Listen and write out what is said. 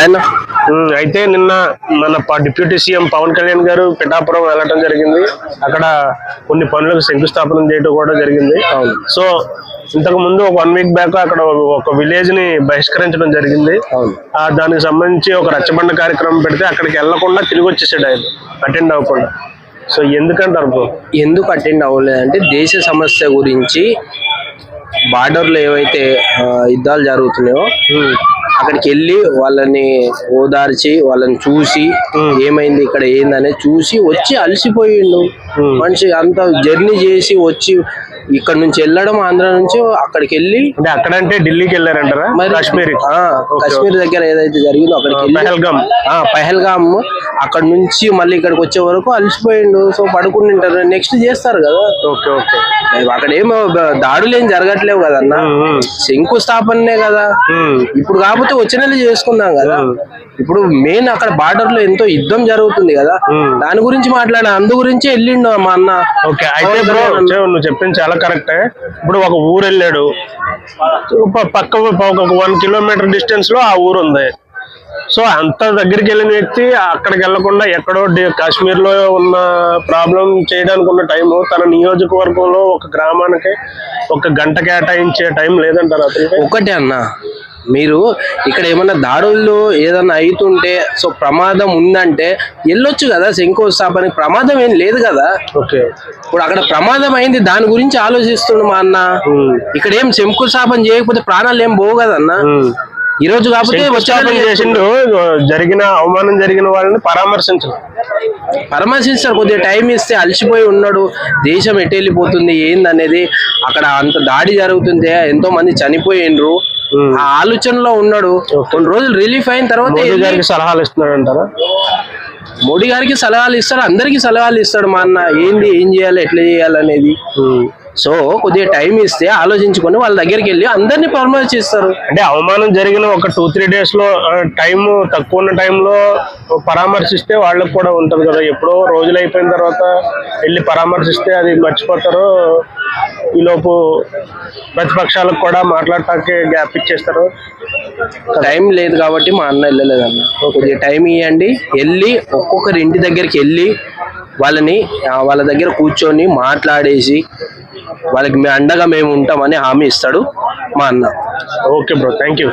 ఆయన అయితే నిన్న మన డిప్యూటీ సీఎం పవన్ కళ్యాణ్ గారు పిఠాపురం వెళ్ళటం జరిగింది. అక్కడ కొన్ని పనులకు శంకుస్థాపన చేయడం కూడా జరిగింది. అవును. సో ఇంతకు ముందు ఒక వన్ వీక్ బ్యాక్ అక్కడ ఒక విలేజ్ని బహిష్కరించడం జరిగింది. దానికి సంబంధించి ఒక రచ్చబండ కార్యక్రమం పెడితే అక్కడికి వెళ్ళకుండా తిరిగి వచ్చేసాడు ఆయన. అటెండ్ అవ్వకుండా. సో ఎందుకంటారు బ్రో? ఎందుకు అటెండ్ అవ్వలేదంటే దేశ సమస్య గురించి బార్డర్లో ఏవైతే యుద్ధాలు జరుగుతున్నాయో అక్కడికి వెళ్ళి వాళ్ళని ఓదార్చి వాళ్ళని చూసి ఏమైంది ఇక్కడ ఏందనేది చూసి వచ్చి అలసిపోయిండు. మనిషి అంత జర్నీ చేసి వచ్చి ఇక్కడ నుంచి వెళ్ళడం ఆంధ్ర నుంచి అక్కడికి వెళ్ళి అంటే అక్కడంటే ఢిల్లీకి వెళ్ళారంటారా? కాశ్మీర్ ఆ, కాశ్మీర్ దగ్గర ఏదైతే జరిగిందో అక్కడికి పహల్గామ్. పహల్గామ్ అక్కడ నుంచి మళ్ళీ ఇక్కడికి వచ్చే వరకు అలసిపోయిండు. సో పడుకుని ఉంటారు. నెక్స్ట్ చేస్తారు కదా. Okay okay. అక్కడ ఏం దాడులు ఏం జరగట్లేవు కదన్న. శంకుస్థాపననే కదా. ఇప్పుడు కాకపోతే వచ్చే నెల చేసుకుందాం కదా ఇప్పుడు మెయిన్ అక్కడ బార్డర్లో ఎంతో యుద్ధం జరుగుతుంది కదా. దాని గురించి మాట్లాడా. అందు గురించి వెళ్ళిండు మా అన్న. ఓకే అయితే బ్రో నువ్వు చెప్పింది చాలా కరెక్టే. ఇప్పుడు ఒక ఊరు వెళ్ళాడు. పక్క ఒక వన్ కిలోమీటర్ డిస్టెన్స్లో ఆ ఊరు ఉంది సో అంత దగ్గరికి వెళ్ళిన వ్యక్తి అక్కడికి వెళ్ళకుండా ఎక్కడో డి- కాశ్మీర్లో ఉన్న ప్రాబ్లం చేయడానికి ఉన్న టైం తన నియోజకవర్గంలో ఒక గ్రామానికి ఒక గంట కేటాయించే టైం లేదంటారు అతనికి ఒకటే అన్న. మీరు ఇక్కడ ఏమన్నా దాడుల్లో ఏదన్నా అవుతుంటే సో ప్రమాదం ఉందంటే వెళ్ళొచ్చు కదా శంకుస్థాపనకి. ప్రమాదం ఏం లేదు కదా. ఓకే. ఇప్పుడు అక్కడ ప్రమాదం అయింది దాని గురించి ఆలోచిస్తుండు మా అన్న. ఇక్కడ ఏం శంకుస్థాపన చేయకపోతే ప్రాణాలు ఏం పోవు కదన్న. ఈ రోజు కాకపోతే వచ్చే శంకుస్థాపన నెల చేసిండు. జరిగిన అవమానం జరిగిన వాళ్ళని పరామర్శించడం. పరమశిస్తారు కొద్దిగా టైం ఇస్తే అలసిపోయి ఉన్నాడు దేశం ఎటు వెళ్ళిపోతుంది ఏందనేది అక్కడ అంత దాడి జరుగుతుంది ఎంతో మంది చనిపోయిండ్రు. ఆ ఆలోచనలో ఉన్నాడు. కొన్ని రోజులు రిలీఫ్ అయిన తర్వాత సలహాలు ఇస్తున్నాడు అంటారా మోడీ గారికి సలహాలు ఇస్తాడు అందరికి సలహాలు ఇస్తాడు మా అన్న ఏంది ఏం చేయాలి ఎట్లా చేయాలి అనేది సో కొద్దిగా టైం ఇస్తే ఆలోచించుకొని వాళ్ళ దగ్గరికి వెళ్ళి అందరినీ పరామర్శిస్తారు అంటే అవమానం జరిగిన ఒక టూ త్రీ డేస్లో టైం తక్కువ ఉన్న టైంలో పరామర్శిస్తే వాళ్ళకి కూడా ఉంటది కదా. ఎప్పుడో రోజులు అయిపోయిన తర్వాత వెళ్ళి పరామర్శిస్తే అది మర్చిపోతారు. ఈలోపు ప్రతిపక్షాలకు కూడా మాట్లాడటానికి గ్యాప్ ఇచ్చేస్తారు. టైం లేదు కాబట్టి మా అన్న వెళ్ళలేదన్న. కొద్దిగా టైం ఇవ్వండి వెళ్ళి ఒక్కొక్కరి ఇంటి దగ్గరికి వెళ్ళి వాళ్ళని వాళ్ళ దగ్గర కూర్చొని మాట్లాడేసి వాళ్ళకి మే అండగా మేము ఉంటామని హామీ ఇస్తాడు మా అన్న. Okay bro thank you